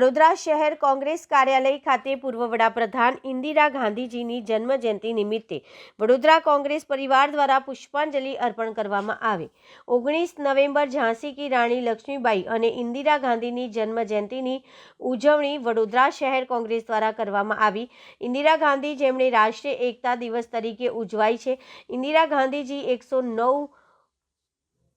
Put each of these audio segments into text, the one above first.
વડોદરા શહેર કોંગ્રેસ કાર્યાલય ખાતે પૂર્વ વડાપ્રધાન ઇન્દિરા ગાંધીજીની જન્મજયંતિ નિમિત્તે વડોદરા કોંગ્રેસ પરિવાર દ્વારા પુષ્પાંજલિ અર્પણ કરવામાં આવી. ઓગણીસ નવેમ્બર ઝાંસી કી રાણી લક્ષ્મીબાઈ અને ઇન્દિરા ગાંધીની જન્મજયંતિની ઉજવણી વડોદરા શહેર કોંગ્રેસ દ્વારા કરવામાં આવી. ઇન્દિરા ગાંધી જેમણે રાષ્ટ્રીય એકતા દિવસ તરીકે ઉજવાય છે. ઇન્દિરા ગાંધીજી એકસો નવ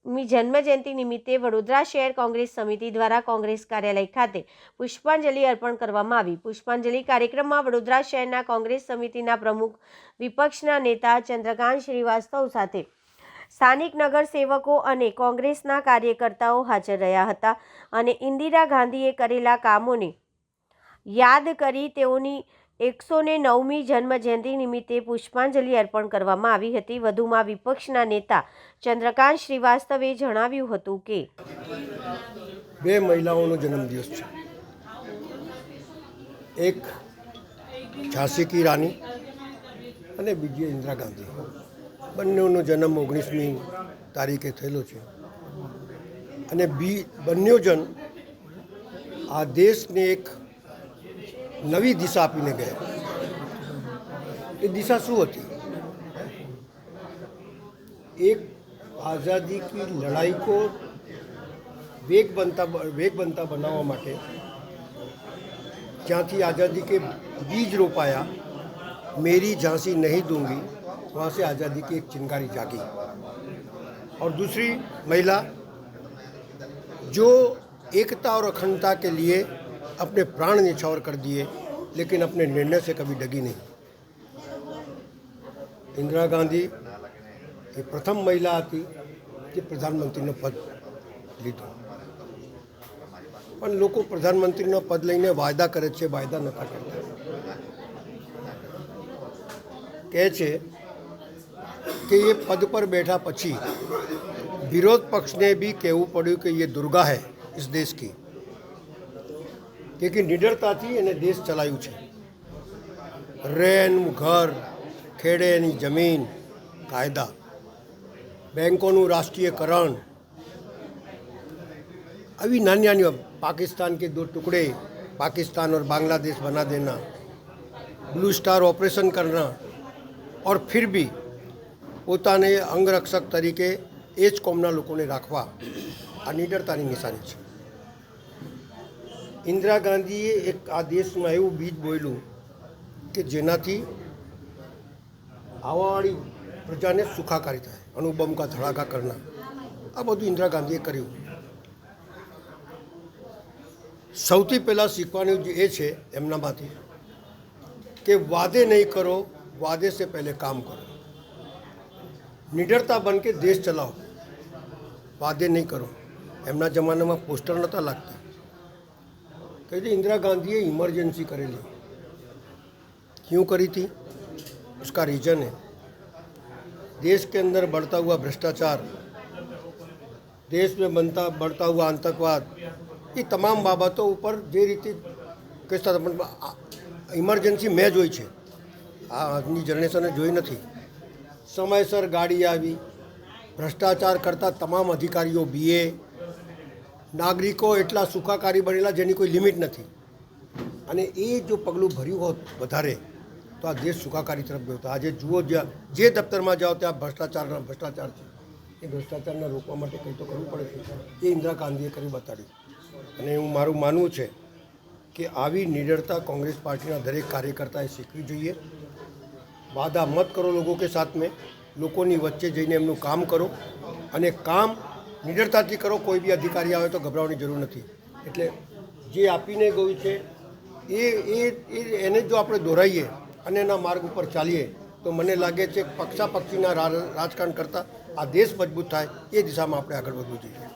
મી જન્મજયંતિ નિમિત્તે વડોદરા શહેર કોંગ્રેસ સમિતિ દ્વારા કોંગ્રેસ કાર્યાલય ખાતે પુષ્પાંજલિ અર્પણ કરવામાં આવી. પુષ્પાંજલિ કાર્યક્રમમાં વડોદરા શહેરના કોંગ્રેસ સમિતિના પ્રમુખ વિપક્ષના નેતા ચંદ્રકાંત શ્રીવાસ્તવ સાથે સ્થાનિક નગરસેવકો અને કોંગ્રેસના કાર્યકર્તાઓ હાજર રહ્યા હતા અને ઇન્દિરા ગાંધીએ કરેલા કામોને યાદ કરી તેઓની એકસો ને નવમી જન્મજયંતિ નિમિત્તે પુષ્પાંજલિ અર્પણ કરવામાં આવી હતી. વધુમાં વિપક્ષના નેતા ચંદ્રકાંત શ્રીવાસ્તવે જણાવ્યું હતું કે બે મહિલાઓનો જન્મદિવસ છે. એક ઝાંસી કી રાની અને બીજી ઇન્દિરા ગાંધી. બંનેનો જન્મ ઓગણીસમી તારીખે થયેલો છે. અને બી બંને જન આ દેશને એક નવી દિશા આપીને ગયા એ દિશા શું હતી એક આઝાદી કી લડાઈ કો વેગ બનતા વેગ બનતા બનાવવા માટે જ્યાંથી આઝાદી के बीज रोपाया मेरी झांसी नहीं दूंगी वहाँ से आज़ादी की एक चिंगारी जागी और दूसरी महिला जो एकता और अखंडता के लिए अपने प्राण निछावर कर दिए लेकिन अपने निर्णय से कभी डगी नहीं इंदिरा गांधी એ પ્રથમ મહિલા હતી જે પ્રધાનમંત્રીનો પદ લીધો પણ લોકો પ્રધાનમંત્રીનો પદ લઈને વાયદા કરે છે વાયદા નતા કરતા કહે છે કે એ પદ પર બેઠા પછી વિરોધ પક્ષને બી કહેવું પડ્યું કે એ દુર્ગા હૈ ઇસ દેશ કી કે કે નિડરતાથી એને દેશ ચલાવ્યું છે રેન ઘર ખેડેની જમીન કાયદા બેંકોનું રાષ્ટ્રીયકરણ अभी नानी नानी पाकिस्तान के दो टुकड़े पाकिस्तान और बांग्लादेश बना देना ब्लू स्टार ऑपरेशन करना और फिर भी પોતાને અંગરક્ષક તરીકે એ જ કોમના લોકોને રાખવા આ નિડરતાની નિશાની છે ઇન્દિરા ગાંધીએ એક આ દેશમાં એવું બીજ બોયલું કે જેનાથી આવાવાળી પ્રજાને સુખાકારી થાય અનુબમ કા ધડાકા કરના. આ બધું ઇન્દિરા ગાંધીએ કર્યું. સૌથી પહેલાં શીખવાનું જે એ છે એમનામાંથી કે વાદે નહીં કરો, વાદે સે પહેલે કામ કરો. નિડરતા બન કે દેશ ચલાવો. વાદે નહીં કરો. એમના જમાનામાં પોસ્ટર નહોતા લાગતા. કહે છે इंदिरा गांधी इमरजेंसी करेली क्यों करी थी उसका रीज़न है देश के अंदर बढ़ता हुआ भ्रष्टाचार देश में बनता बढ़ता हुआ आतंकवाद એ તમામ બાબતો ઉપર જે રીતે કહેતા હતા પણ આ ઇમરજન્સી મેં જોઈ છે આ આજની જનરેશને જોઈ નથી સમયસર ગાડી આવી ભ્રષ્ટાચાર કરતા તમામ અધિકારીઓ બીએ નાગરિકો એટલા સુખાકારી બનેલા જેની કોઈ લિમિટ નથી. અને એ જો પગલું ભર્યું હોત વધારે, તો આ દેશ સુખાકારી તરફ ગયો હતો. આજે જુઓ જ્યાં, જે દફતરમાં જાઓ ત્યાં ભ્રષ્ટાચારના ભ્રષ્ટાચાર છે. એ ભ્રષ્ટાચારને રોકવા માટે કંઈ તો કરવું પડે છે. એ ઇન્દિરા ગાંધીએ કરી બતાડ્યું અને હું મારું માનવું છે કે આવી નિડરતા કોંગ્રેસ પાર્ટીના દરેક કાર્યકર્તાએ શીખવી જોઈએ. વાદા મત કરો લોકો કે સાથ મેં. લોકોની વચ્ચે જઈને એમનું કામ કરો. અને કામ નિડરતાથી કરો, કોઈ બી અધિકારી આવે તો ગભરાવાની જરૂર નથી. એટલે જે આપીને ગયું છે, એ એ એને જો આપણે દોરાઈએ અને એના માર્ગ ઉપર ચાલીએ, તો મને લાગે છે પક્ષાપક્ષીના રાજકારણ કરતાં આ દેશ મજબૂત થાય, એ દિશામાં આપણે આગળ વધવું જોઈએ.